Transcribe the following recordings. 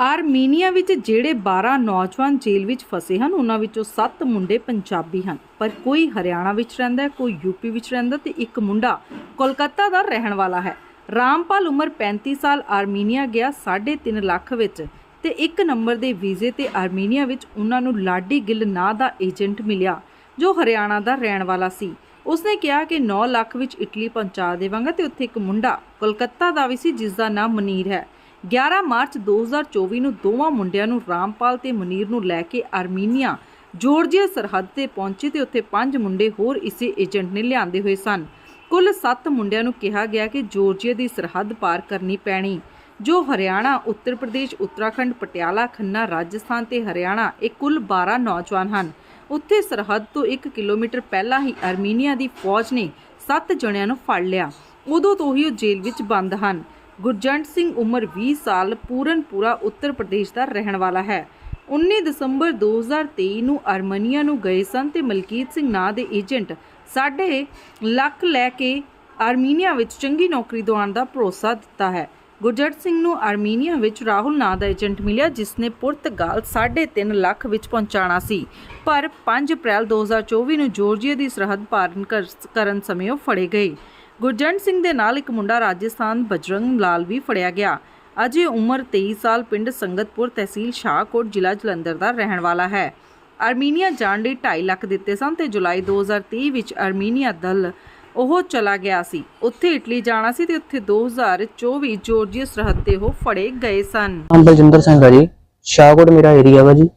ਆਰਮੀਨੀਆ ਵਿੱਚ ਜਿਹੜੇ 12 ਨੌਜਵਾਨ ਜੇਲ੍ਹ ਵਿੱਚ ਫਸੇ ਹਨ, ਉਹਨਾਂ ਵਿੱਚੋਂ 7 ਮੁੰਡੇ ਪੰਜਾਬੀ ਹਨ। ਪਰ ਕੋਈ ਹਰਿਆਣਾ ਵਿੱਚ ਰਹਿੰਦਾ ਹੈ, ਕੋਈ ਯੂਪੀ ਵਿੱਚ ਰਹਿੰਦਾ ਤੇ ਇੱਕ ਮੁੰਡਾ ਕੋਲਕਾਤਾ ਦਾ ਰਹਿਣ ਵਾਲਾ ਹੈ। ਰਾਮਪਾਲ ਉਮਰ 35 ਸਾਲ, ਆਰਮੀਨੀਆ ਗਿਆ 3.5 ਲੱਖ ਵਿੱਚ ਤੇ ਇੱਕ ਨੰਬਰ ਦੇ ਵੀਜ਼ੇ ਤੇ ਆਰਮੀਨੀਆ ਵਿੱਚ ਉਹਨਾਂ ਨੂੰ ਲਾਡੀ ਗਿੱਲ ਨਾਂ ਦਾ ਏਜੰਟ ਮਿਲਿਆ, ਜੋ ਹਰਿਆਣਾ ਦਾ ਰਹਿਣ ਵਾਲਾ ਸੀ। ਉਸਨੇ ਕਿਹਾ ਕਿ 9 ਲੱਖ ਵਿੱਚ ਇਟਲੀ ਪਹੁੰਚਾ ਦੇਵਾਂਗਾ ਤੇ ਉੱਥੇ ਇੱਕ ਮੁੰਡਾ ਕੋਲਕਾਤਾ ਦਾ ਵੀ ਸੀ ਜਿਸ ਦਾ ਨਾਮ ਮਨੀਰ ਹੈ। 11 ਮਾਰਚ 2024 ਨੂੰ ਦੋਵਾਂ ਮੁੰਡਿਆਂ ਨੂੰ ਰਾਮਪਾਲ ਤੇ ਮਨੀਰ ਨੂੰ ਲੈ ਕੇ ਆਰਮੀਨੀਆ ਜਾਰਜੀਆ ਸਰਹੱਦ ਤੇ ਪਹੁੰਚੇ ਤੇ ਉੱਥੇ ਪੰਜ ਮੁੰਡੇ ਹੋਰ ਇਸੇ ਏਜੰਟ ਨੇ ਲਿਆਂਦੇ ਹੋਏ ਸਨ। ਕੁੱਲ 7 ਮੁੰਡਿਆਂ ਨੂੰ ਕਿਹਾ ਗਿਆ ਕਿ ਜੋਰਜੀਆ ਦੀ ਸਰਹੱਦ ਪਾਰ ਕਰਨੀ ਪੈਣੀ, ਜੋ ਹਰਿਆਣਾ, ਉੱਤਰ ਪ੍ਰਦੇਸ਼, ਉੱਤਰਾਖੰਡ, ਪਟਿਆਲਾ, ਖੰਨਾ, ਰਾਜਸਥਾਨ ਤੇ ਹਰਿਆਣਾ ਇਹ ਕੁੱਲ 12 ਨੌਜਵਾਨ ਹਨ। ਉੱਥੇ ਸਰਹੱਦ ਤੋਂ 1 ਕਿਲੋਮੀਟਰ ਪਹਿਲਾਂ ਹੀ ਆਰਮੀਨੀਆ ਦੀ ਫੌਜ ਨੇ 7 ਜਣਿਆਂ ਨੂੰ ਫੜ ਲਿਆ। ਉਦੋਂ ਤੋਂ ਹੀ ਉਹ ਜੇਲ੍ਹ ਵਿੱਚ ਬੰਦ ਹਨ। ਗੁਰਜੰਟ ਸਿੰਘ ਉਮਰ 20 ਸਾਲ ਪੂਰਨਪੁਰਾ, ਉੱਤਰ ਪ੍ਰਦੇਸ਼ ਦਾ ਰਹਿਣ ਵਾਲਾ ਹੈ। 19 ਦਸੰਬਰ 2023 ਨੂੰ ਆਰਮੀਨੀਆ ਨੂੰ ਗਏ ਸਨ ਤੇ ਮਲਕੀਤ ਸਿੰਘ ਨਾਂ ਦੇ ਏਜੰਟ ਸਾਡੇ ਲੱਖ ਲੈ ਕੇ ਆਰਮੀਨੀਆ ਵਿੱਚ ਚੰਗੀ ਨੌਕਰੀ ਦਿਵਾਉਣ ਦਾ ਭਰੋਸਾ ਦਿੱਤਾ ਹੈ। ਗੁਰਜੰਟ ਸਿੰਘ ਨੂੰ ਆਰਮੀਨੀਆ ਵਿੱਚ ਰਾਹੁਲ ਨਾਂ ਦਾ ਏਜੰਟ ਮਿਲਿਆ, ਜਿਸ ਨੇ ਪੁਰਤਗਾਲ 3.5 ਲੱਖ ਵਿੱਚ ਪਹੁੰਚਾਣਾ ਸੀ। ਪਰ 5 ਅਪ੍ਰੈਲ 2024 ਨੂੰ ਜਾਰਜੀਆ ਦੀ ਸਰਹੱਦ ਪਾਰਨ ਕਰ- ਕਰਨ ਸਮੇਂ ਉਹ ਫੜੇ ਗਏ। ਗੁਰਜੰਟ ਸਿੰਘ ਦੇ ਨਾਲ ਇੱਕ ਮੁੰਡਾ ਰਾਜਸਥਾਨ ਬਜਰੰਗ ਲਾਲ ਵੀ ਫੜਿਆ ਗਿਆ। ਅਜੇ ਉਮਰ 23 ਸਾਲ, ਪਿੰਡ ਸੰਗਤਪੁਰ ਤਹਿਸੀਲ ਸ਼ਾਹਕੋਟ, ਜ਼ਿਲ੍ਹਾ ਜਲੰਧਰ ਦਾ ਰਹਿਣ ਵਾਲਾ ਹੈ। ਆਰਮੀਨੀਆ ਜਾਣ ਲਈ 2.5 ਲੱਖ ਦਿੱਤੇ ਸਨ ਤੇ ਜੁਲਾਈ 2023 ਵਿੱਚ ਆਰਮੀਨੀਆ ਦਲ ਉਹ ਚਲਾ ਗਿਆ ਸੀ। ਉੱਥੇ ਇਟਲੀ ਜਾਣਾ ਸੀ ਤੇ ਉੱਥੇ 2024 ਜਾਰਜੀਆ ਸਰਹੱਦ ਤੇ ਉਹ ਫੜੇ ਗਏ ਸਨ। ਨਾਮ ਬਲਜਿੰਦਰ ਸਿੰਘ ਆ ਜੀ। ਸ਼ਾਹਕੋਟ ਮੇਰਾ ਏਰੀਆ ਵਾ ਜੀ।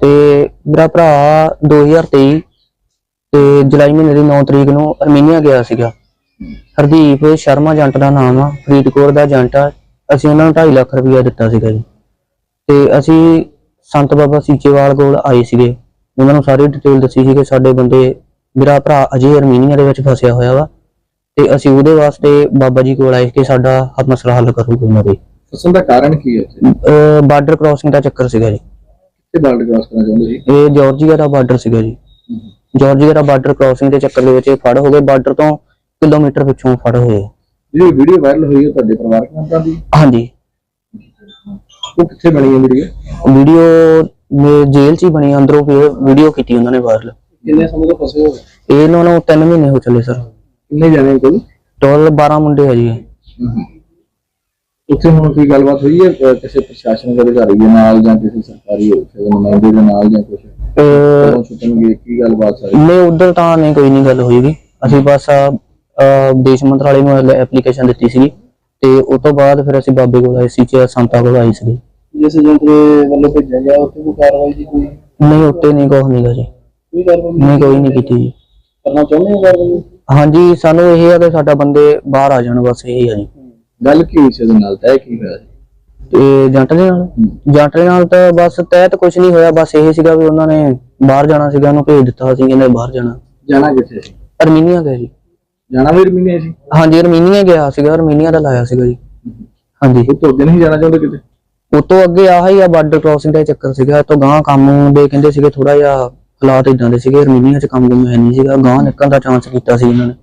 ਤੇ ਮੇਰਾ ਭਰਾ 2023 ਤੇ ਜੁਲਾਈ ਮਹੀਨੇ ਦੀ 9 ਤਰੀਕ ਨੂੰ ਅਰਮੀਨੀਆ ਗਿਆ ਸੀਗਾ। ਹਰਦੀਪ ਸ਼ਰਮਾ ਏਜੰਟ ਦਾ ਨਾਮ ਆ ਫਰੀਦਕੋਟ ਦਾ ਏਜੰਟ ਆ। ਅਸੀਂ ਉਹਨਾਂ ਨੂੰ 2.5 ਲੱਖ ਰੁਪਇਆ ਦਿੱਤਾ ਸੀਗਾ ਜੀ। ਤੇ ਅਸੀਂ ਸੰਤ ਬਾਬਾ ਸੀਚੇਵਾਲ ਕੋਲ ਆਏ ਸੀਗੇ। ਉਹਨਾਂ ਨੂੰ ਸਾਰੀ ਡਿਟੇਲ ਦੱਸੀ ਸੀ ਕਿ ਸਾਡੇ ਬੰਦੇ ਮੇਰਾ ਭਰਾ ਅਜੇ ਅਰਮੀਨੀਆ ਦੇ ਵਿੱਚ ਫਸਿਆ ਹੋਇਆ ਵਾ। ਤੇ ਅਸੀਂ ਉਹਦੇ ਵਾਸਤੇ ਬਾਬਾ ਜੀ ਕੋਲ ਆਏ ਕਿ ਸਾਡਾ ਆਹ ਮਸਲਾ ਹੱਲ ਕਰੂਗਾ ਉਹਨਾਂ ਕੋਈ। ਫਸਣ ਦਾ ਕਾਰਨ ਕੀ ਹੈ ਬਾਰਡਰ ਕ੍ਰਾਸਿੰਗ ਦਾ ਚੱਕਰ ਸੀਗਾ ਜੀ। ਕਿੱਥੇ ਬਾਰਡਰ ਕ੍ਰਾਸ ਕਰਨਾ ਚਾਹੁੰਦੇ ਸੀ? ਇਹ ਜਾਰਜੀਆ ਦਾ ਬਾਰਡਰ ਸੀਗਾ ਜੀ। ਜਾਰਜੀਆ ਦਾ ਬਾਰਡਰ ਕ੍ਰਾਸਿੰਗ ਦੇ ਚੱਕਰ ਦੇ ਵਿੱਚ ਫੜ ਹੋ ਗਏ। ਬਾਰਡਰ ਤੋਂ ਕਿਲੋਮੀਟਰ ਪਿੱਛੋਂ ਫੜ ਹੋਏ। ਜਿਹੜੀ ਵੀਡੀਓ ਵਾਇਰਲ ਹੋਈ ਹੈ ਤੁਹਾਡੇ ਪਰਿਵਾਰਕ ਮੈਂਬਰਾਂ ਦੀ? ਹਾਂਜੀ। ਉਹ ਕਿੱਥੇ ਬਣੀ ਹੈ ਵੀਡੀਓ? ਵੀਡੀਓ ਮੇ ਜੇਲ੍ਹ 'ਚ ਹੀ ਬਣੀ ਅੰਦਰੋਂ ਫਿਰ ਵੀਡੀਓ ਕੀਤੀ ਉਹਨਾਂ ਨੇ ਵਾਇਰਲ ਕਿੰਨੇ ਸਮੇਂ ਤੋਂ ਫਸੇ ਹੋ? ਇਹ ਇਹਨਾਂ ਨੂੰ 3 ਮਹੀਨੇ ਹੋ ਚੱਲੇ ਸਰ। ਕਿੰਨੇ ਜਾਣੇ ਕੋਲ ਟੋਟਲ 12 ਮੁੰਡੇ ਆ ਜੀ। ਇਹ। ਉੱਥੇ ਹੁਣ ਕੋਈ ਗੱਲਬਾਤ ਹੋਈ ਹੈ? ਅਹ ਕਿਸੇ ਪ੍ਰਸ਼ਾਸਨਿਕ ਅਧਿਕਾਰੀ ਦੇ ਨਾਲ ਜਾਂ ਕਿਸੇ ਸਰਕਾਰੀ ਉੱਥੇ ਨੁਮਾਇੰਦੇ ਦੇ ਨਾਲ ਜਾਂ ਕੁਝ ਅਹ ਕਦੋਂ ਛੁੱਟਣਗੇ? ਕੀ ਗੱਲਬਾਤ ਸਾਰੀ? ਨਹੀਂ ਉਧਰ ਤਾਂ ਨਹੀਂ ਕੋਈ ਨਹੀਂ ਗੱਲ ਹੋਈਗੀ ਅਸੀਂ ਬਸ ਆਹ, ਵਿਦੇਸ਼ ਮੰਤਰਾਲੇ ਨੂੰ ਐਪਲੀਕੇਸ਼ਨ ਦਿੱਤੀ ਸੀ ਤੇ ਉਸ ਤੋਂ ਬਾਅਦ ਫਿਰ ਅਸੀਂ ਬਾਬੇ ਕੋਲ ਆਏ ਸੀ ਚ ਸੰਤਾ ਕੋਲ ਆਏ ਸੀ ਜਿਸ ਏਜੰਟ ਦੇ ਵੱਲੋਂ ਭੇਜਿਆ ਗਿਆ ਉੱਥੇ ਕੋਈ ਕਾਰਵਾਈ ਦੀ ਕੋਈ ਨਹੀਂ ਉੱਤੇ ਨਹੀਂ ਕੁਛ ਨਹੀਂਗਾ ਜੀ। ਕੋਈ ਕਾਰਵਾਈ ਨਹੀਂ ਕੋਈ ਨਹੀਂ ਕੀਤੀ ਜੀ। ਕਰਨਾ ਚਾਹੁੰਦੇ ਹੋ ਕਾਰਵਾਈ? ਹਾਂਜੀ ਸਾਨੂੰ ਇਹ ਆ ਕਿ ਸਾਡਾ ਬੰਦੇ ਬਾਹਰ ਆ ਜਾਣ ਬਸ ਇਹ ਆ ਜੀ। ਗੱਲ ਕੀ ਹੋਈ ਸੀ ਉਹਦੇ ਨਾਲ? ਤੈਅ ਕੀ ਹੋਇਆ ਤੇ ਜੰਟ ਦੇ ਨਾਲ? ਜੰਟ ਦੇ ਨਾਲ ਤਾਂ ਬਸ ਤੈਅ ਤਾਂ ਕੁਝ ਨਹੀਂ ਹੋਇਆ ਬਸ ਇਹ ਸੀਗਾ ਵੀ ਉਹਨਾਂ ਨੇ ਬਾਹਰ ਜਾਣਾ ਸੀਗਾ ਉਹਨੂੰ ਭੇਜ ਦਿੱਤਾ ਸੀ ਕਹਿੰਦੇ ਬਾਹਰ ਜਾਣਾ। ਜਾਣਾ ਕਿੱਥੇ ਸੀ? ਅਰਮੀਨੀਆ ਗਿਆ ਜੀ। ਜਾਣਾ ਵੀ ਰਮੀਨੇ ਸੀ ਹਾਂਜੀ ਅਰਮੀਨੀਆ ਗਿਆ ਸੀਗਾ ਅਰਮੀਨੀਆ ਦਾ ਲਾਇਆ ਸੀਗਾ ਜੀ। ਹਾਂਜੀ। ਉਹ ਤੋਂ ਅੱਗੇ ਨਹੀਂ ਜਾਣਾ ਚਾਹੁੰਦੇ ਕਿਤੇ? ਉਹ ਤੋਂ ਅੱਗੇ ਆਹ ਹੀ ਆ ਬਾਰਡਰ ਕ੍ਰਾਸਿੰਗ ਦਾ ਚੱਕਰ ਸੀਗਾ ਤੋਂ ਗਾਂ ਕੰਮ ਦੇ ਕਹਿੰਦੇ ਸੀਗੇ ਥੋੜਾ ਜਿਹਾ ਹਾਲਾਤ ਇਦਾਂ ਦੇ ਸੀਗੇ ਅਰਮੀਨੀਆ 'ਚ ਕੰਮ ਕੁਮ ਹੈ ਨਹੀਂ ਸੀਗਾ ਗਾਂ ਨਿਕਲਣ ਦਾ ਚਾਂਸ ਕੀਤਾ ਸੀ ਇਹਨਾਂ ਨੇ।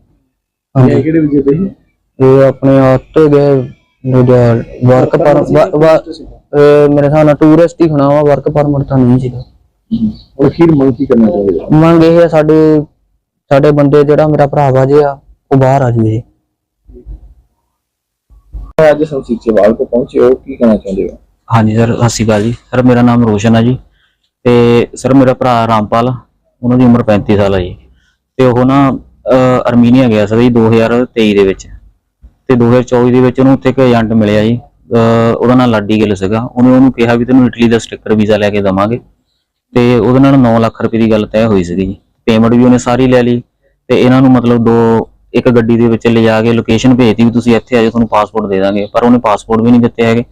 ਹਾਂਜੀ। ਕਿਹੜੇ ਵਿਜੇ ਤੇ ਸੀ? ਇਹ ਆਪਣੇ ਆਪ ਤੋਂ ਗਏ ਵਰਕ ਪਰ ਮੇਰੇ ਹਿਸਾਬ ਨਾਲ ਟੂਰਿਸਟ ਹੀ ਹੋਣਾ ਵਾ ਵਰਕ ਪਰਮਿਟ ਤਾਂ ਨਹੀਂ ਸੀਗਾ। ਉਹ ਅਖੀਰ ਮੰਗ ਕੀ ਕਰਨਾ ਚਾਹੁੰਦੇ ਮੰਗ ਇਹ ਸਾਡੇ ਸਾਡੇ ਬੰਦੇ ਜਿਹੜਾ ਮੇਰਾ ਭਰਾ ਵਾ ਜੇ ਆ ਉਹ ਬਾਹਰ ਆ ਜਾਵੇ। ਜੀ ਅੱਜ ਸੰਸੀਚੇ ਵਾਲ ਕੋ ਪਹੁੰਚੇ ਹੋ ਕੀ ਕਹਿਣਾ ਚਾਹੁੰਦੇ ਹੋ? ਹਾਂਜੀ ਸਰ ਸਤਿ ਸ਼੍ਰੀ ਅਕਾਲ ਜੀ। ਸਰ ਮੇਰਾ ਨਾਮ ਰੋਸ਼ਨ ਹੈ ਜੀ। ਤੇ ਸਰ ਮੇਰਾ ਭਰਾ ਰਾਮਪਾਲ ਉਹਨਾਂ ਦੀ ਉਮਰ 35 ਸਾਲ ਹੈ ਜੀ। ਤੇ ਉਹ ਨਾ ਅਰਮੀਨੀਆ ਗਿਆ ਸੀ ਜੀ 2023 ਦੇ ਵਿੱਚ। ਤੇ 2024 ਦੇ ਵਿੱਚ ਉਹਨੂੰ ਉੱਥੇ ਇੱਕ ਏਜੰਟ ਮਿਲਿਆ ਜੀ। ਉਹਦਾ ਨਾਮ ਲਾਡੀ ਗਿੱਲ ਸੀਗਾ। ਉਹਨੇ ਉਹਨੂੰ ਕਿਹਾ ਵੀ ਤੈਨੂੰ ਇਟਲੀ ਦਾ ਸਟicker ਵੀਜ਼ਾ ਲੈ ਕੇ ਦਵਾਂਗੇ। ਤੇ ਉਹਦੇ ਨਾਲ 9 ਲੱਖ ਰੁਪਏ ਦੀ ਗੱਲ ਤੈਅ ਹੋਈ ਸੀਗੀ ਜੀ। ਪੇਮੈਂਟ ਵੀ ਉਹਨੇ ਸਾਰੀ ਲੈ ਲਈ। ਤੇ ਇਹਨਾਂ ਨੂੰ ਮਤਲਬ ਦੋ ਇੱਕ ਗੱਡੀ ਦੇ ਵਿੱਚ ਲਿਜਾ ਕੇ ਲੋਕੇਸ਼ਨ ਭੇਜਤੀ ਵੀ ਤੁਸੀਂ ਇੱਥੇ ਆ ਜਾਓ, ਤੁਹਾਨੂੰ ਪਾਸਪੋਰਟ ਦੇ ਦਾਂਗੇ। ਪਰ ਉਹਨੇ ਪਾਸਪੋਰਟ ਵੀ ਨਹੀਂ ਦਿੱਤੇ ਹੈਗੇ।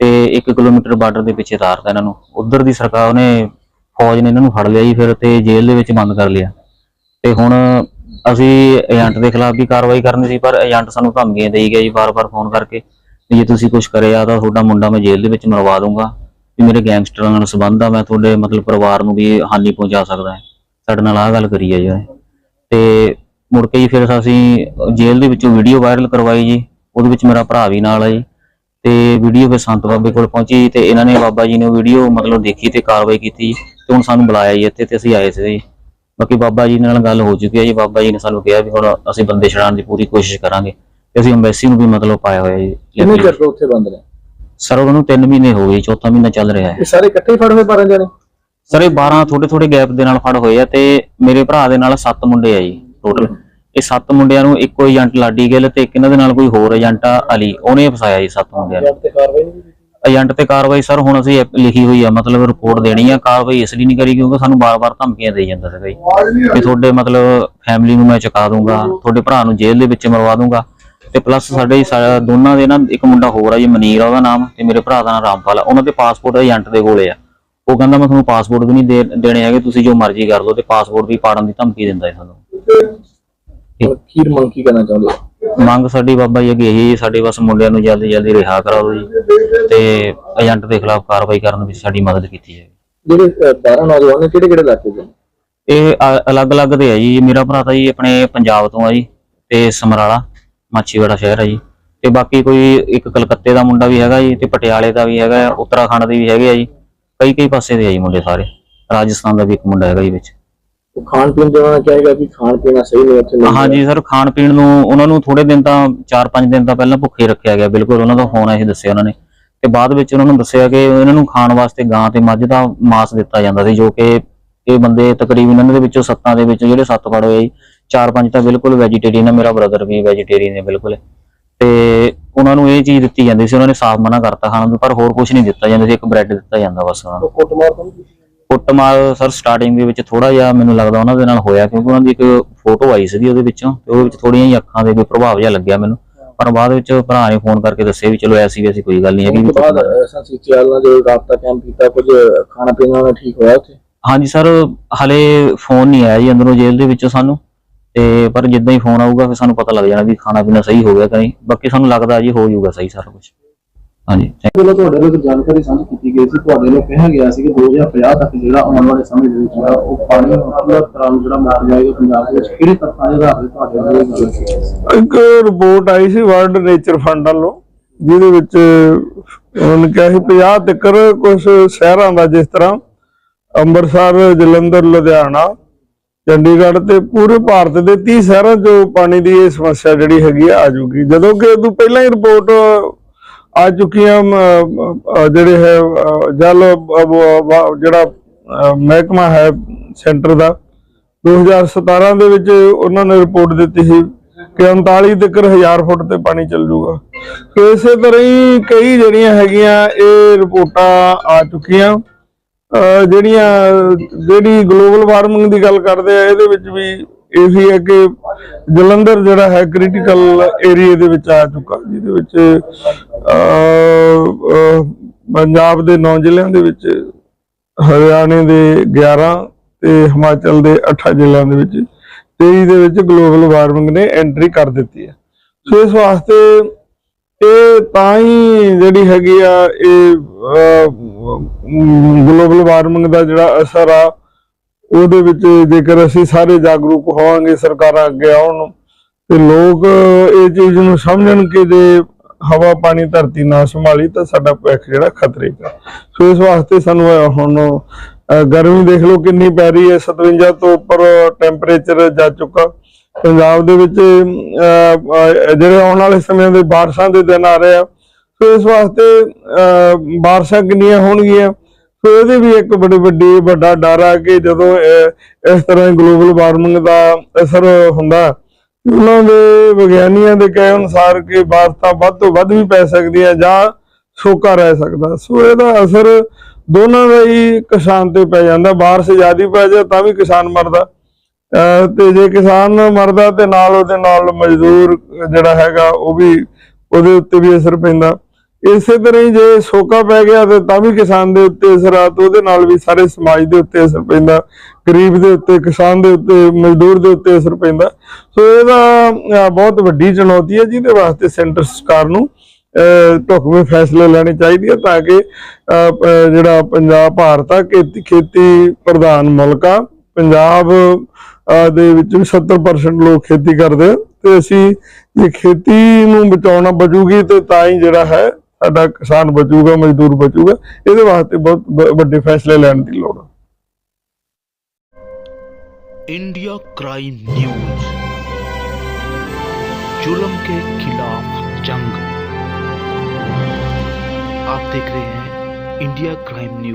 ਤੇ 1 ਕਿਲੋਮੀਟਰ ਬਾਰਡਰ ਦੇ ਪਿੱਛੇ ਤਾਰਤਾ ਇਹਨਾਂ ਨੂੰ। ਉਧਰ ਦੀ ਸਰਕਾਰ ਨੇ ਫੌਜ ਨੇ ਇਹਨਾਂ ਨੂੰ ਫੜ ਲਿਆ ਜੀ ਫਿਰ ਤੇ ਜੇਲ੍ਹ ਦੇ ਵਿੱਚ ਬੰਦ ਕਰ ਲਿਆ। ਤੇ ਹੁਣ ਅਸੀਂ ਏਜੰਟ ਦੇ ਖਿਲਾਫ ਵੀ ਕਾਰਵਾਈ ਕਰਨੀ ਸੀ, ਪਰ ਏਜੰਟ ਸਾਨੂੰ ਧਮਕੀਆਂ ਦੇਈ ਗਿਆ ਜੀ ਵਾਰ-ਵਾਰ ਫੋਨ ਕਰਕੇ ਜੇ ਤੁਸੀਂ ਕੁਝ ਕਰਿਆ ਤਾਂ ਤੁਹਾਡਾ ਮੁੰਡਾ ਮੈਂ ਜੇਲ੍ਹ ਦੇ ਵਿੱਚ ਮਰਵਾ ਦੂੰਗਾ। ਵੀ ਮੇਰੇ ਗੈਂਗਸਟਰਾਂ ਨਾਲ ਸੰਬੰਧ ਆ, ਮੈਂ ਤੁਹਾਡੇ ਮਤਲਬ ਪਰਿਵਾਰ ਨੂੰ ਵੀ ਹਾਨੀ ਪਹੁੰਚਾ ਸਕਦਾ। ਹਾਂ ਸਾਡੇ ਨਾਲ ਆਹ ਗੱਲ ਕਰੀ ਹੈ ਜੀ ਤੇ ਮੁੜ ਕੇ ਜੀ ਫਿਰ ਅਸੀਂ ਜੇਲ੍ਹ ਦੇ ਵਿੱਚੋਂ ਵੀਡੀਓ ਵਾਇਰਲ ਕਰਵਾਈ ਜੀ ਉਹਦੇ ਵਿੱਚ ਮੇਰਾ ਭਰਾ ਵੀ ਨਾਲ ਹੈ ਜੀ। ਤੇ ਵੀਡੀਓ ਫਿਰ ਸੰਤ ਬਾਬੇ ਕੋਲ ਪਹੁੰਚੀ ਤੇ ਇਹਨਾਂ ਨੇ ਬਾਬਾ ਜੀ ਨੇ ਵੀਡੀਓ ਮਤਲਬ ਦੇਖੀ ਤੇ ਕਾਰਵਾਈ ਕੀਤੀ ਤੇ ਹੁਣ ਸਾਨੂੰ ਬੁਲਾਇਆ ਜੀ ਇੱਥੇ ਤੇ ਅਸੀਂ ਆਏ ਸੀ ਜੀ। ਬਾਕੀ ਬਾਬਾ ਜੀ ਨਾਲ ਗੱਲ ਹੋ ਚੁੱਕੀ ਹੈ ਜੀ ਬਾਬਾ ਜੀ ਨੇ ਸਾਨੂੰ ਕਿਹਾ ਵੀ ਹੁਣ ਅਸੀਂ ਬੰਦੇ ਛਡਾਉਣ ਦੀ ਪੂਰੀ ਕੋਸ਼ਿਸ਼ ਕਰਾਂਗੇ ਤੇ ਅਸੀਂ ਅੰਬੈਸੀ ਨੂੰ ਵੀ ਮਤਲਬ ਪਾਇਆ ਹੋਇਆ ਜੀ। ਕਿੰਨੇ ਚਿਰ ਤੋਂ ਉੱਥੇ ਬੰਦ ਨੇ? ਸਰ ਉਹਨਾਂ ਨੂੰ 3 ਮਹੀਨੇ ਹੋ ਗਏ ਚੌਥਾ ਮਹੀਨਾ ਚੱਲ ਰਿਹਾ ਹੈ। ਇਹ ਸਾਰੇ ਇਕੱਠੇ ਹੀ ਫੜ ਹੋਏ 12 ਜਣੇ? ਸਰ ਇਹ 12 ਥੋੜੇ ਥੋੜੇ ਗੈਪ ਦੇ ਨਾਲ ਫੜ ਹੋਏ ਆ ਤੇ ਮੇਰੇ ਭਰਾ ਦੇ ਨਾਲ 7 ਮੁੰਡੇ ਆ ਜੀ। ਟੋਟਲ ਇਹ 7 ਮੁੰਡਿਆਂ ਨੂੰ ਇੱਕੋ ਏਜੰਟ ਲਾਡੀ ਗਿੱਲ ਤੇ ਇੱਕ ਇਹਨਾਂ ਦੇ ਨਾਲ ਕੋਈ ਹੋਰ ਏਜੰਟ ਆ ਅਲੀ ਉਹਨੇ ਫਸਾਇਆ ਜੀ 7 ਮੁੰਡਿਆਂ ਨੂੰ। ਤੇ ਕਾਰਵਾਈ ਨਹੀਂ ਕੀਤੀ? ਏਜੰਟ ਤੇ ਕਾਰਵਾਈ ਸਰ ਹੁਣ ਅਸੀਂ ਲਿਖੀ ਹੋਈ ਆ ਮਤਲਬ ਰਿਪੋਰਟ ਦੇਣੀ ਆ ਕਾਰਵਾਈ ਇਸ ਲਈ ਨਹੀਂ ਕਰੀ ਕਿਉਂਕਿ ਸਾਨੂੰ ਬਾਰ-ਬਾਰ ਧਮਕੀਆਂ ਦੇਈ ਜਾਂਦਾ ਸੀਗਾ ਜੀ। ਕਿ ਤੁਹਾਡੇ ਮਤਲਬ ਫੈਮਿਲੀ ਨੂੰ ਮੈਂ ਚੁਕਾ ਦੂੰਗਾ ਤੁਹਾਡੇ ਭਰਾ ਨੂੰ ਜੇਲ੍ਹ ਦੇ ਵਿੱਚ ਮਰਵਾ ਦੂੰਗਾ। ਤੇ ਪਲੱਸ ਸਾਡੇ ਦੋਨਾਂ ਦੇ ਨਾ ਇੱਕ ਮੁੰਡਾ ਹੋਰ ਆ ਜੀ ਮਨੀਰ ਆ ਉਹਦਾ ਨਾਮ ਤੇ ਮੇਰੇ ਭਰਾ ਦਾ ਨਾਮ ਰਾਮਪਾਲ ਆ। ਉਹਨਾਂ ਦੇ ਪਾਸਪੋਰਟ ਏਜੰਟ ਦੇ ਕੋਲੇ ਆ। ਉਹ ਕਹਿੰਦਾ ਮੈਂ ਤੁਹਾਨੂੰ ਪਾਸਪੋਰਟ ਵੀ ਨਹੀਂ ਦੇਣੇ ਹੈਗੇ ਤੁਸੀਂ ਜੋ ਮਰਜ਼ੀ ਕਰ ਲਓ ਤੇ ਪਾਸਪੋਰਟ ਵੀ ਪਾੜਨ ਦੀ ਧਮਕੀ ਦਿੰਦਾ ਹੈ ਸਾਨੂੰ। ਖੀਰ ਮੰਗ ਕੀ ਕਰਨਾ ਚਾਹੁੰਦੇ ਹੋ? ਮੰਗ ਸਾਡੀ ਬਾਬਾ ਜੀ ਅੱਗੇ ਇਹੀ ਹੈ, ਸਾਡੇ ਬਸ ਮੁੰਡਿਆਂ ਨੂੰ ਜਲਦੀ ਜਲਦੀ ਰਿਹਾ ਕਰਾ ਦਿਓ ਜੀ ਤੇ ਏਜੰਟ ਦੇ ਖਿਲਾਫ ਕਾਰਵਾਈ ਕਰਨ ਵਿੱਚ ਸਾਡੀ ਮਦਦ ਕੀਤੀ ਜਾਵੇ। ਜਿਹੜੇ ਅ, 12 ਨੌਜਵਾਨ ਨੇ ਕਿਹੜੇ ਕਿਹੜੇ ਇਲਾਕੇ ਦੇ ਨੇ? ਇਹ ਅ- ਅਲੱਗ-ਅਲੱਗ ਦੇ ਆ ਜੀ। ਮੇਰਾ ਭਰਾ ਤਾਂ ਜੀ ਆਪਣੇ ਪੰਜਾਬ ਤੋਂ ਆ ਜੀ ਤੇ ਸਮਰਾਲਾ ਮਾਛੀਵਾੜਾ ਸ਼ਹਿਰ ਆ ਜੀ। ਤੇ ਬਾਕੀ ਕੋਈ ਇੱਕ ਕਲਕੱਤੇ ਦਾ ਮੁੰਡਾ ਵੀ ਹੈਗਾ ਜੀ ਤੇ ਪਟਿਆਲੇ ਦਾ ਵੀ ਹੈਗਾ ਉੱਤਰਾਖੰਡ ਦੇ ਵੀ ਹੈਗੇ ਆ ਜੀ। ਕਈ ਕਈ ਪਾਸੇ ਦੇ ਆ ਜੀ ਮੁੰਡੇ ਸਾਰੇ। ਰਾਜਸਥਾਨ ਦਾ ਵੀ ਇੱਕ ਮੁੰਡਾ ਹੈਗਾ ਜੀ ਵਿੱਚ। ਉਹ ਖਾਣ ਪੀਣ ਦੇ ਉਹਨਾਂ ਕਹੇਗਾ ਕਿ ਖਾਣ ਪੀਣਾ ਸਹੀ ਨਹੀਂ ਉੱਥੇ ਮਿਲਦਾ। ਹਾਂਜੀ ਸਰ ਖਾਣ ਪੀਣ ਨੂੰ ਉਹਨਾਂ ਨੂੰ ਥੋੜੇ ਦਿਨ ਤਾਂ 4-5 ਦਿਨ ਤਾਂ ਪਹਿਲਾਂ ਭੁੱਖੇ ਰੱਖਿਆ ਗਿਆ ਬਿਲਕੁਲ ਉਹਨਾਂ ਦਾ ਆਇਆ ਸੀ ਦੱਸਿਆ ਉਹਨਾਂ ਨੇ ਤੇ ਬਾਅਦ ਵਿੱਚ ਉਹਨਾਂ ਨੂੰ ਦੱਸਿਆ ਕਿ ਇਹਨਾਂ ਨੂੰ ਖਾਣ ਵਾਸਤੇ ਗਾਂ ਤੇ ਮੱਝ ਦਾ ਮਾंस ਦਿੱਤਾ ਜਾਂਦਾ ਸੀ ਜੋ ਕਿ ਇਹ ਬੰਦੇ ਤਕਰੀਬਨ ਇਹਨਾਂ ਦੇ ਵਿੱਚੋਂ ਸੱਤਾਂ ਦੇ ਵਿੱਚ ਜਿਹੜੇ ਸੱਤ ਫੜ ਹੋਏ ਚਾਰ ਪੰਜ ਤਾਂ ਬਿਲਕੁਲ ਵੈਜੀਟੇਰੀਅਨ ਹੈ ਮੇਰਾ ਬ੍ਰਦਰ ਵੀ ਵੈਜੀਟੇਰੀਅਨ ਹੈ ਬਿਲਕੁਲ ਤੇ ਉਹਨਾਂ ਨੂੰ ਇਹ ਚੀਜ਼ ਦਿੱਤੀ ਜਾਂਦੀ ਸੀ ਉਹਨਾਂ ਨੇ ਸਾਫ਼ ਮਨਾ ਕਰਤਾ ਖਾਣ ਨੂੰ ਪਰ ਹੋਰ ਕੁਝ ਨਹੀਂ ਦਿੱਤਾ ਜਾਂਦਾ ਸੀ ਇੱਕ ਬ੍ਰੈਡ ਦਿੱਤਾ ਜਾਂਦਾ ਬਸ ਉਹਨਾਂ ਨੂੰ ਉਹ ਕੁੱਟਮਾਰ ਤਾਂ ਨਹੀਂ ਕੀਤੀ? ਕੁੱਟਮਾਰ ਸਰ ਸਟਾਰਟਿੰਗ ਦੇ ਵਿੱਚ ਥੋੜਾ ਜਿਹਾ ਮੈਨੂੰ ਲੱਗਦਾ ਉਹਨਾਂ ਦੇ ਨਾਲ ਹੋਇਆ ਕਿਉਂਕਿ ਉਹਨਾਂ ਦੀ ਇੱਕ ਫੋਟੋ ਆਈ ਸੀਗੀ ਉਹਦੇ ਵਿੱਚੋਂ ਤੇ ਉਹਦੇ ਵਿੱਚ ਥੋੜੀਆਂ ਜਿਹੀਆਂ ਅੱਖਾਂ ਦੇ ਵੀ ਪ੍ਰਭਾਵ ਜਿਹਾ ਲੱਗਿਆ ਮੈਨੂੰ। ਪਰ ਬਾਅਦ ਵਿੱਚ ਭਰਾ ਨੇ ਫੋਨ ਕਰਕੇ ਦੱਸਿਆ ਵੀ ਚਲੋ ਐਸੀ ਵੈਸੀ ਕੋਈ ਗੱਲ ਨਹੀਂ ਹੈਗੀ। ਉਸ ਵੀ ਤੋਂ ਬਾਅਦ ਅਸਾਂ ਸਿਚਿਆਲ ਨਾਲ ਜੋ ਰਾਬਤਾ ਕੈਂਪ ਕੀਤਾ ਕੁਝ ਖਾਣਾ ਪੀਣਾ ਉਹਨਾਂ ਠੀਕ ਹੋਇਆ ਉੱਥੇ? ਹਾਂਜੀ ਸਰ ਹਲੇ ਫੋਨ ਨਹੀਂ ਆਇਆ ਜੀ ਅੰਦਰੋਂ ਜੇਲ੍ਹ ਦੇ ਵਿੱਚੋਂ ਸਾਨੂੰ। ਤੇ ਪਰ ਜਿੱਦਾਂ ਹੀ ਫੋਨ ਆਊਗਾ ਫਿਰ ਸਾਨੂੰ ਪਤਾ ਲੱਗ ਜਾਣਾ ਵੀ ਖਾਣਾ ਪੀਣਾ ਸਹੀ ਹੋ ਗਿਆ ਕਿ ਨਹੀਂ। ਬਾਕੀ ਸਾਨੂੰ ਲੱਗਦਾ ਜੀ ਹੋ ਜਾਊਗਾ ਸਹੀ ਸਾਰਾ ਕੁਝ ਹਾਂਜੀ। ਵੱਲੋਂ ਤੁਹਾਡੇ ਨਾਲ ਜਾਣਕਾਰੀ ਸਾਂਝੀ ਕੀਤੀ ਗਈ ਸੀ। ਤੁਹਾਡੇ ਨੂੰ ਕਿਹਾ ਗਿਆ ਸੀ ਕਿ 2050 ਤੱਕ ਜਿਹੜਾ ਆਉਣ ਵਾਲੇ ਸਮੇਂ ਦੇ ਵਿੱਚ ਜਿਹੜਾ ਉਹ ਪਾਣੀ ਪੂਰਾ ਤਰ੍ਹਾਂ ਨਾਲ ਜਿਹੜਾ ਮੁੱਕ ਜਾਏਗਾ ਪੰਜਾਬ ਦੇ ਵਿੱਚ। ਕਿਹੜੇ ਤੱਤਾਂ ਦੇ ਆਧਾਰ ਤੇ ਤੁਹਾਡੇ ਨਾਲ ਇਹ ਗੱਲ ਕੀਤੀ ਇੱਕ ਰਿਪੋਰਟ ਆਈ ਸੀ ਵਰਲਡ ਨੇਚਰ ਫੰਡ ਵੱਲੋਂ ਜਿਹਦੇ ਵਿੱਚ ਉਹਨਾਂ ਨੇ ਕਿਹਾ ਸੀ 50 ਤੱਕਰ ਕੁਝ ਸ਼ਹਿਰਾਂ ਦਾ ਜਿਸ ਤਰ੍ਹਾਂ ਅੰਮ੍ਰਿਤਸਰ ਜਲੰਧਰ ਲੁਧਿਆਣਾ ਚੰਡੀਗੜ੍ਹ ਤੇ ਪੂਰੇ ਭਾਰਤ ਦੇ 30 ਸ਼ਹਿਰਾਂ 'ਚੋਂ ਪਾਣੀ ਦੀ ਇਹ ਸਮੱਸਿਆ ਜਿਹੜੀ ਹੈਗੀ ਆ ਆ ਜਾਊਗੀ ਜਦੋਂ ਕਿ ਉਦੋਂ ਪਹਿਲਾਂ ਹੀ ਰਿਪੋਰਟ ਆ ਚੁੱਕੀਆਂ ਮ, ਅ, ਜਿਹੜੇ ਹੈ ਜਲ ਜਿਹੜਾ ਮਹਿਕਮਾ ਹੈ ਸੈਂਟਰ ਦਾ 2017 ਦੇ ਵਿੱਚ ਉਹਨਾਂ ਨੇ ਰਿਪੋਰਟ ਦਿੱਤੀ ਸੀ ਕਿ 39 ਤੱਕ ਹਜ਼ਾਰ ਫੁੱਟ ਤੇ ਪਾਣੀ ਚੱਲ ਜੂਗਾ ਤੇ ਇਸੇ ਤਰ੍ਹਾਂ ਹੀ ਕਈ ਜਿਹੜੀਆਂ ਹੈਗੀਆਂ ਇਹ ਰਿਪੋਰਟਾਂ ਆ ਚੁੱਕੀਆਂ। ਜਿਹੜੀਆਂ ਜਿਹੜੀ ਗਲੋਬਲ ਵਾਰਮਿੰਗ ਦੀ ਗੱਲ ਕਰਦੇ ਆ ਇਹਦੇ ਵਿੱਚ ਵੀ ਇਹ ਵੀ ਹੈ ਕਿ ਜਲੰਧਰ ਜਿਹੜਾ ਹੈ ਕ੍ਰਿਟੀਕਲ ਏਰੀਆ ਦੇ ਵਿੱਚ ਆ ਚੁੱਕਾ, ਜਿਹਦੇ ਵਿੱਚ ਪੰਜਾਬ ਦੇ 9 ਜ਼ਿਲ੍ਹਿਆਂ ਦੇ ਵਿੱਚ, ਹਰਿਆਣੇ ਦੇ 11 ਤੇ ਹਿਮਾਚਲ ਦੇ 8 ਜ਼ਿਲ੍ਹਿਆਂ ਦੇ ਵਿੱਚ 23 ਦੇ ਵਿੱਚ ਗਲੋਬਲ ਵਾਰਮਿੰਗ ਨੇ ਐਂਟਰੀ ਕਰ ਦਿੱਤੀ ਹੈ। ਸੋ ਇਸ ਵਾਸਤੇ ਇਹ ਤਾਂ ਹੀ ਜਿਹੜੀ ਹੈਗੀ ਆ, ਇਹ ਗਲੋਬਲ ਵਾਰਮਿੰਗ ਦਾ ਜਿਹੜਾ ਅਸਰ ਆ ਉਹਦੇ ਵਿੱਚ ਜੇਕਰ ਅਸੀਂ ਸਾਰੇ ਜਾਗਰੂਕ ਹੋਵਾਂਗੇ ਸਰਕਾਰਾਂ ਅੱਗੇ ਆਉਣ ਤੇ ਲੋਕ ਇਹ ਚੀਜ਼ ਨੂੰ ਸਮਝਣ ਕਿ ਜੇ ਹਵਾ ਪਾਣੀ ਧਰਤੀ ਨਾ ਸੰਭਾਲੀ ਤਾਂ ਸਾਡਾ ਭਵਿੱਖ ਜਿਹੜਾ ਖਤਰੇ 'ਚ ਸੋ ਇਸ ਵਾਸਤੇ ਸਾਨੂੰ ਹੁਣ ਗਰਮੀ ਦੇਖ ਲਓ ਕਿੰਨੀ ਪੈ ਰਹੀ ਹੈ। 57 ਤੋਂ ਉੱਪਰ ਟੈਂਪਰੇਚਰ ਜਾ ਚੁੱਕਾ। ਪੰਜਾਬ ਦੇ ਵਿੱਚ ਅਹ, ਜਿਹੜੇ ਆਉਣ ਵਾਲੇ ਸਮੇਂ ਦੇ ਬਾਰਿਸ਼ਾਂ ਦੇ ਦਿਨ ਆ ਰਹੇ ਆ। ਸੋ ਇਸ ਵਾਸਤੇ ਅਹ, ਬਾਰਿਸ਼ਾਂ ਕਿੰਨੀਆਂ ਹੋਣਗੀਆਂ? ਸੋ ਇਹਦੇ ਵੀ ਇੱਕ ਬੜੀ ਵੱਡੀ, ਵੱਡਾ ਡਰ ਆ ਕਿ ਜਦੋਂ ਇਸ ਤਰ੍ਹਾਂ ਗਲੋਬਲ ਵਾਰਮਿੰਗ ਦਾ ਅਸਰ ਹੁੰਦਾ, ਉਹਨਾਂ ਦੇ ਵਿਗਿਆਨੀਆਂ ਦੇ ਕਹੇ ਅਨੁਸਾਰ ਕਿ ਬਾਰਿਸ਼ਾਂ ਵੱਧ ਤੋਂ ਵੱਧ ਵੀ ਪੈ ਸਕਦੀ ਹੈ ਜਾਂ ਸੋਕਾ ਰਹਿ ਸਕਦਾ। ਸੋ ਇਹਦਾ ਅਸਰ ਦੋਨਾਂ ਦਾ ਹੀ ਕਿਸਾਨ ਤੇ ਪੈ ਜਾਂਦਾ। ਬਾਰਿਸ਼ ਜ਼ਿਆਦੀ ਪੈ ਜਾਏ ਤਾਂ ਵੀ ਕਿਸਾਨ ਮਰਦਾ। ਅਹ ਤੇ ਜੇ ਕਿਸਾਨ ਮਰਦਾ ਤੇ ਨਾਲ ਉਹਦੇ ਨਾਲ ਮਜ਼ਦੂਰ ਜਿਹੜਾ ਹੈਗਾ, ਉਹ ਵੀ ਉਹਦੇ ਉੱਤੇ ਵੀ ਅਸਰ ਪੈਂਦਾ। ਇਸੇ ਤਰ੍ਹਾਂ ਹੀ ਜੇ ਸੋਕਾ ਪੈ ਗਿਆ ਤੇ ਤਾਂ ਵੀ ਕਿਸਾਨ ਦੇ ਉੱਤੇ ਅਸਰ ਆ, ਤੇ ਉਹਦੇ ਨਾਲ ਵੀ ਸਾਰੇ ਸਮਾਜ ਦੇ ਉੱਤੇ ਅਸਰ ਪੈਂਦਾ, ਗਰੀਬ ਦੇ ਉੱਤੇ, ਕਿਸਾਨ ਦੇ ਉੱਤੇ, ਮਜ਼ਦੂਰ ਦੇ ਉੱਤੇ ਅਸਰ ਪੈਂਦਾ। ਸੋ ਇਹਦਾ ਬਹੁਤ ਵੱਡੀ ਚੁਣੌਤੀ ਹੈ ਜਿਹਦੇ ਵਾਸਤੇ ਸੈਂਟਰ ਸਰਕਾਰ ਨੂੰ ਢੁਕਵੇਂ ਫੈਸਲੇ ਲੈਣੇ ਚਾਹੀਦੇ ਆ ਤਾਂ ਕਿ ਜਿਹੜਾ ਪੰਜਾਬ, ਭਾਰਤ ਆ, ਖੇਤੀ ਖੇਤੀ ਪ੍ਰਧਾਨ ਮੁਲਕ ਆ, ਪੰਜਾਬ ਦੇ ਵਿੱਚ ਵੀ 70% ਲੋਕ ਖੇਤੀ ਕਰਦੇ ਆ। ਤੇ ਅਸੀਂ ਜੇ ਖੇਤੀ ਨੂੰ ਬਚਾਉਣਾ ਬਚੂਗੀ ਤੇ ਤਾਂ ਹੀ ਜਿਹੜਾ ਹੈ ਸਾਡਾ ਕਿਸਾਨ ਬਚੂਗਾ ਮਜ਼ਦੂਰ ਬਚੂਗਾ ਇਹਦੇ ਵਾਸਤੇ ਬਹੁਤ ਵ- ਵੱਡੇ ਫੈਸਲੇ ਲੈਣ ਦੀ ਲੋੜ ਹੈ इंडिया क्राइम न्यूज जुल्म के खिलाफ जंग आप देख रहे हैं इंडिया क्राइम न्यूज